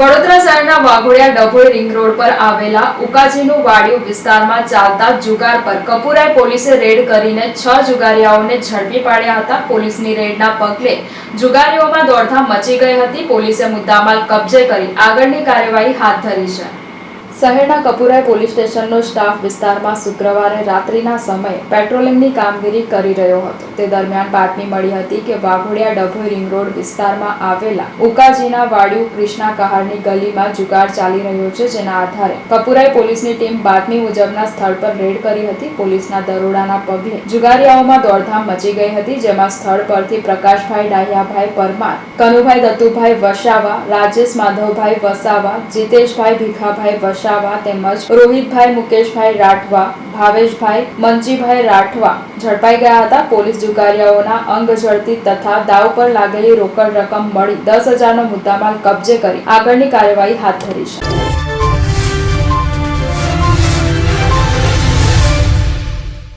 વડોદરા શહેરના Waghodia Dabhoi ring road પર આવેલા ઉકાજીનું વાડિયું વિસ્તારમાં ચાલતા જુગાર પર કપુરાઈ પોલીસે રેડ કરીને છ જુગારીયાઓને ઝડપી પાડ્યા હતા. પોલીસની રેડના પગલે જુગારીઓમાં દોડધામ મચી ગઈ હતી. પોલીસે મુદ્દામાલ કબજે કરી આગળની કાર્યવાહી હાથ ધરી છે. શહેરના કપુરાઈ પોલીસ સ્ટેશનનો સ્ટાફ વિસ્તારમાં શુક્રવારે રાત્રિના સમયે પેટ્રોલિંગની કામગીરી કરી રહ્યો હતો. તે દરમિયાન બાતમી મળી હતી કે વાઘોડિયા ડભોઈ રિંગ રોડ વિસ્તારમાં આવેલા ઉકાજીના વાડિયું કૃષ્ણા કહારની ગલીમાં જુગાર ચાલી રહ્યો છે, જેના આધારે કપુરાઈ પોલીસની ટીમ બાતમી મુજબના સ્થળ પર રેડ કરી હતી. પોલીસના દરોડાના પગલે જુગારીયાઓમાં દોડધામ મચી ગઈ હતી, જેમાં સ્થળ પરથી પ્રકાશભાઈ ડાહિયાભાઈ પરમાર, કનુભાઈ દત્તુભાઈ વસાવા, રાજેશ માધવભાઈ વસાવા, જીતેશભાઈ ભીખાભાઈ વસાવા તેમજ રોહિતભાઈ, મુકેશભાઈ રાઠવા, ભાવેશભાઈ મંજીભાઈ રાઠવા ઝડપાઈ ગયા હતા. પોલીસ જુગારીઓના અંગ ઝડપી તથા દાવ પર લાગેલી રોકડ રકમ મળી દસ હજારનો મુદ્દામાલ કબજે કરી આગળની કાર્યવાહી હાથ ધરી છે.